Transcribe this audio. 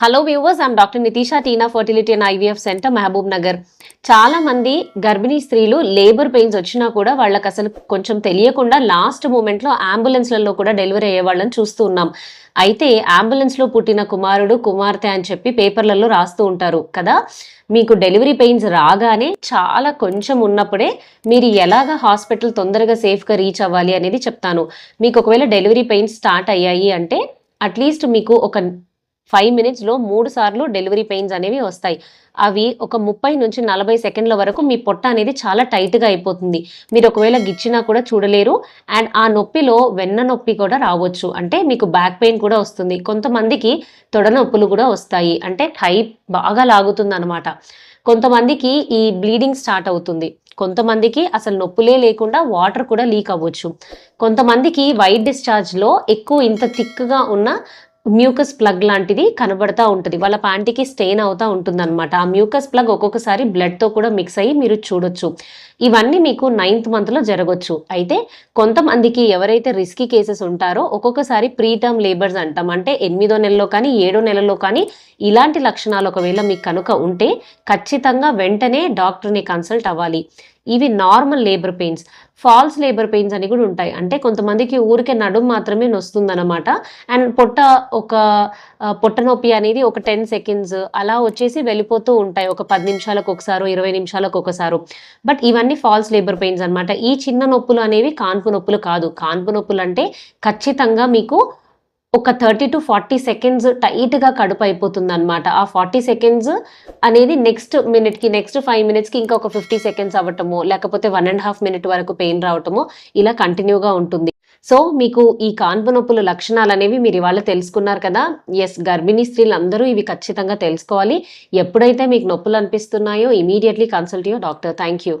Hello viewers I'm doctor Nitisha Tina fertility and IVF centre Mahbubnagar చాలా మంది గర్భిణీ స్త్రీలు లేబర్ పెయిన్స్ వచ్చినా కూడా వాళ్ళకి అసలు కొంచెం తెలియకుండా లాస్ట్ మూమెంట్లో అంబులెన్స్లలో కూడా డెలివరీ అయ్యే వాళ్ళని చూస్తూ ఉన్నాం. అయితే అంబులెన్స్లో పుట్టిన కుమారుడు కుమార్తె అని చెప్పి పేపర్లలో రాస్తూ ఉంటారు కదా. మీకు డెలివరీ పెయిన్స్ రాగానే చాలా కొంచెం ఉన్నప్పుడే మీరు ఎలాగ హాస్పిటల్ తొందరగా సేఫ్గా రీచ్ అవ్వాలి అనేది చెప్తాను. మీకు ఒకవేళ డెలివరీ పెయిన్స్ స్టార్ట్ అయ్యాయి అంటే అట్లీస్ట్ మీకు ఒక ఫైవ్ మినిట్స్లో మూడు సార్లు డెలివరీ పెయిన్స్ అనేవి వస్తాయి. అవి ఒక ముప్పై నుంచి నలభై సెకండ్ల వరకు మీ పొట్ట అనేది చాలా టైట్గా అయిపోతుంది. మీరు ఒకవేళ గిచ్చినా కూడా చూడలేరు. అండ్ ఆ నొప్పిలో వెన్న నొప్పి కూడా రావచ్చు. అంటే మీకు బ్యాక్ పెయిన్ కూడా వస్తుంది. కొంతమందికి తొడ నొప్పులు కూడా వస్తాయి. అంటే టై బాగా లాగుతుంది అనమాట కొంతమందికి ఈ బ్లీడింగ్ స్టార్ట్ అవుతుంది. కొంతమందికి అసలు నొప్పులే లేకుండా వాటర్ కూడా లీక్ అవ్వచ్చు. కొంతమందికి వైట్ డిశ్చార్జ్లో ఎక్కువ ఇంత థిక్గా ఉన్న మ్యూకస్ ప్లగ్ లాంటిది కనబడతా ఉంటుంది. వాళ్ళ ప్యాంటీకి స్టెయిన్ అవుతా ఉంటుంది అనమాట ఆ మ్యూకస్ ప్లగ్ ఒక్కొక్కసారి బ్లడ్తో కూడా మిక్స్ అయ్యి మీరు చూడొచ్చు. ఇవన్నీ మీకు నైన్త్ మంత్లో జరగవచ్చు అయితే కొంతమందికి ఎవరైతే రిస్కీ కేసెస్ ఉంటారో ఒక్కొక్కసారి ప్రీ టర్మ్ లేబర్స్ అంటాం. అంటే ఎనిమిదో నెలలో కానీ ఏడో నెలలో కానీ ఇలాంటి లక్షణాలు ఒకవేళ మీకు కనుక ఉంటే ఖచ్చితంగా వెంటనే డాక్టర్ని కన్సల్ట్ అవ్వాలి. ఇవి normal labour pains. False labour pains అని కూడా ఉంటాయి. అంటే కొంతమందికి ఊరికే నడుము మాత్రమే నొస్తుందన్నమాట. అండ్ పొట్ట ఒక పొట్ట నొప్పి అనేది ఒక టెన్ సెకండ్స్ అలా వచ్చేసి వెళ్ళిపోతూ ఉంటాయి. ఒక పది నిమిషాలకు ఒకసారి ఇరవై నిమిషాలకు ఒకసారి. బట్ ఇవన్నీ ఫాల్స్ లేబర్ పెయిన్స్ అనమాట ఈ చిన్న నొప్పులు అనేవి కాన్పు నొప్పులు కాదు. కాన్పు నొప్పులు అంటే ఖచ్చితంగా మీకు ఒక థర్టీ టు ఫార్టీ సెకండ్స్ టైట్గా కడుపు అయిపోతుంది అనమాట ఆ ఫార్టీ సెకండ్స్ అనేది నెక్స్ట్ మినిట్కి నెక్స్ట్ ఫైవ్ మినిట్స్కి ఇంకా ఒక ఫిఫ్టీ సెకండ్స్ అవ్వటము లేకపోతే వన్ అండ్ హాఫ్ మినిట్ వరకు పెయిన్ రావటము ఇలా కంటిన్యూగా ఉంటుంది. సో మీకు ఈ కాన్పు నొప్పుల లక్షణాలు అనేవి మీరు ఇవాళ తెలుసుకున్నారు కదా. ఎస్ గర్భిణీ స్త్రీలు అందరూ ఇవి ఖచ్చితంగా తెలుసుకోవాలి. ఎప్పుడైతే మీకు నొప్పులు అనిపిస్తున్నాయో immediately consult you doctor thank you